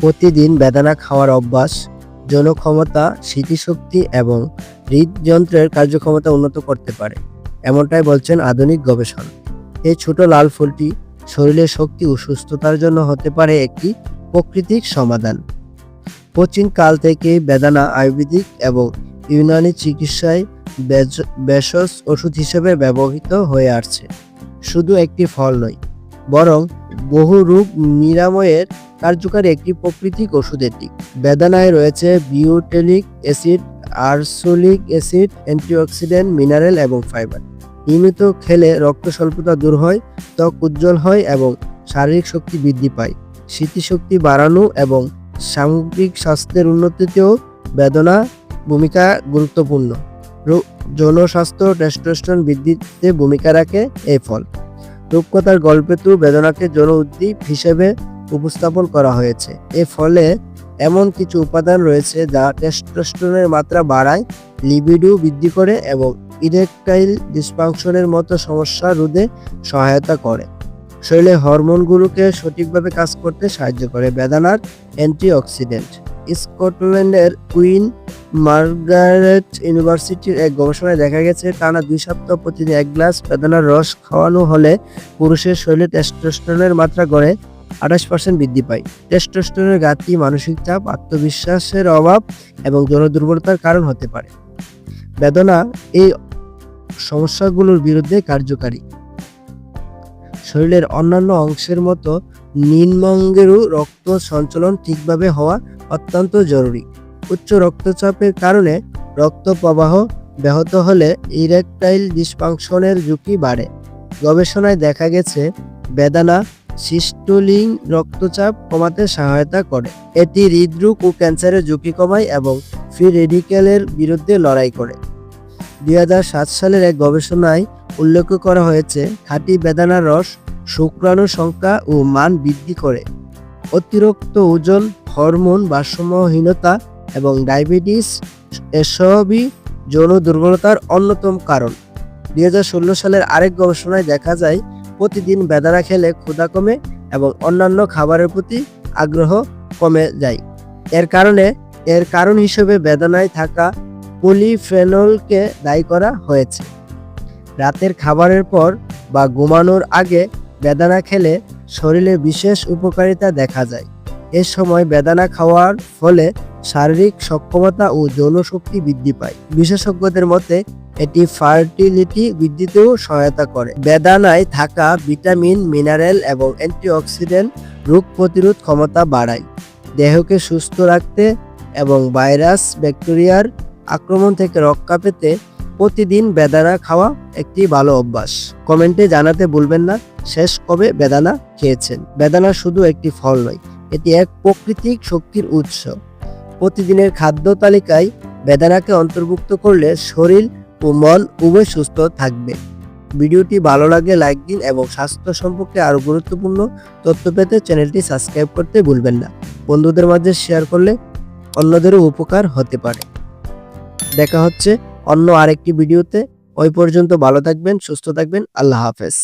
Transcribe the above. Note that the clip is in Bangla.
প্রতিদিন বেদানা খাওয়ার অভ্যাস জনক্ষমতা স্মৃতিশক্তি এবং হৃদযন্ত্রের কার্যক্ষমতা উন্নত করতে পারে। এমনটাই বলছেন আধুনিক গবেষণা এই ছোট লাল ফুলটি শরীরের শক্তি ও সুস্থতার জন্য হতে পারে একটি প্রাকৃতিক সমাধান। প্রাচীন কাল থেকে বেদানা আয়ুর্বেদিক এবং ইউনানি চিকিৎসায় ভেষজ ওষুধ হিসেবে ব্যবহৃত হয়ে আসছে। শুধু একটি ফল নয়, বরং বহু রোগ নিরাময়ের কার্যকারী একটি প্রাকৃতিক ওষুধ এটি বেদানায় রয়েছে betulinic acid ursolic acid, antioxidant, mineral এবং ফাইবার। নিয়মিত খেলে রক্ত স্বল্পতা দূর হয়, ত্বক উজ্জ্বল হয় এবং শারীরিক শক্তি বৃদ্ধি পায়। স্মৃতিশক্তি বাড়ানো এবং সামগ্রিক স্বাস্থ্যের উন্নতিতেও বেদনা ভূমিকা গুরুত্বপূর্ণ। যৌন স্বাস্থ্য বৃদ্ধিতে ভূমিকা রাখে এই ফল। রূপকথার গল্পে তো বেদনাকে যৌন উদ্দীপ হিসেবে উপস্থাপন করা হয়েছে। এর ফলে এমন কিছু উপাদান রয়েছে যা টেস্টোস্টেরনের মাত্রা বাড়ায় লিবিডো বৃদ্ধি করে এবং ইরেকটাইল ডিসফাংশনের মতো সমস্যা রোধে সহায়তা করে। শরীরে হরমোনগুলোকে সঠিকভাবে কাজ করতে সাহায্য করে। বেদানার অ্যান্টিঅক্সিডেন্ট। স্কটল্যান্ডের কুইন মার্গারেট ইউনিভার্সিটির এক গবেষণায় দেখা গেছে, টানা দুই সপ্তাহ প্রতিদিন এক গ্লাস বেদানার রস খাওয়ানো হলে পুরুষের শরীরে টেস্টোস্টেরনের মাত্রা গড়ে আঠাশ পার্সেন্ট বৃদ্ধি পায়। টেস্টোস্টেরনের ঘাটতি, মানসিক চাপ, আত্মবিশ্বাসের অভাব এবং যৌন দুর্বলতার কারণ হতে পারে। বেদনা এই সমস্যাগুলোর বিরুদ্ধে কার্যকারী। শরীরের অন্যান্য অংশের মতো নিম্নঙ্গেরও রক্ত সঞ্চালন ঠিকভাবে হওয়া অত্যন্ত জরুরি। উচ্চ রক্তচাপের কারণে রক্ত প্রবাহ ব্যাহত হলে ইরেকটাইল ডিসফাংশনের ঝুঁকি বাড়ে। গবেষণায় দেখা গেছে, বেদানা সিস্টোলিং রক্তচাপ কমাতে সহায়তা করে। এটি হৃদরোগ ও ক্যান্সারের ঝুঁকি কমায় এবং ফ্রি রেডিক্যালের বিরুদ্ধে লড়াই করে। দুই হাজার সাত সালের এক গবেষণায় উল্লেখ করা হয়েছে, খাঁটি বেদানার রস শুক্রাণু সংখ্যা ও মান বৃদ্ধি করে। অতিরিক্ত ওজন, হরমোন, ভারসাম্যহীনতা এবং ডায়াবেটিস এসবই যৌন দুর্বলতার অন্যতম কারণ। দুই হাজার ষোলো সালের আরেক গবেষণায় দেখা যায়, প্রতিদিন বেদানা খেলে ক্ষুধা কমে এবং অন্যান্য খাবারের প্রতি আগ্রহ কমে যায়। এর কারণে, এর কারণ হিসেবে বেদনায় থাকা পলিফেনলকে দায়ী করা হয়েছে। রাতের খাবারের পর বা ঘুমানোর আগে বেদানা খেলে শরীরে বিশেষ উপকারিতা দেখা যায়। এ সময় বেদানা খাওয়ার ফলে শারীরিক সক্ষমতা ও যৌনশক্তি বৃদ্ধি পায়। বিশেষজ্ঞদের মতে, এটি ফার্টিলিটি বৃদ্ধিতেও সহায়তা করে। বেদানায় থাকা ভিটামিন, মিনারেল এবং অ্যান্টিঅক্সিডেন্ট রোগ প্রতিরোধ ক্ষমতা বাড়ায়। দেহকে সুস্থ রাখতে এবং ভাইরাস, ব্যাকটেরিয়ার আক্রমণ থেকে রক্ষা পেতে প্রতিদিন বেদানা খাওয়া একটি ভালো অভ্যাস। কমেন্টে জানাতে ভুলবেন না, শেষ কবে বেদানা খেয়েছেন। বেদানা শুধু একটি ফল নয়, এটি এক প্রাকৃতিক শক্তির উৎস। প্রতিদিনের খাদ্য তালিকায় বেদানাকে অন্তর্ভুক্ত করলে শরীর ও মন উভয় সুস্থ থাকবে। ভিডিওটি ভালো লাগলে লাইক দিন এবং স্বাস্থ্য সম্পর্কে আরও গুরুত্বপূর্ণ তথ্য পেতে চ্যানেলটি সাবস্ক্রাইব করতে ভুলবেন না। বন্ধুদের মাঝে শেয়ার করলে অন্যদেরও উপকার হতে পারে। দেখা হচ্ছে অন্য আরেকটি ভিডিওতে। ওই পর্যন্ত ভালো থাকবেন, সুস্থ থাকবেন, আল্লাহ হাফেজ।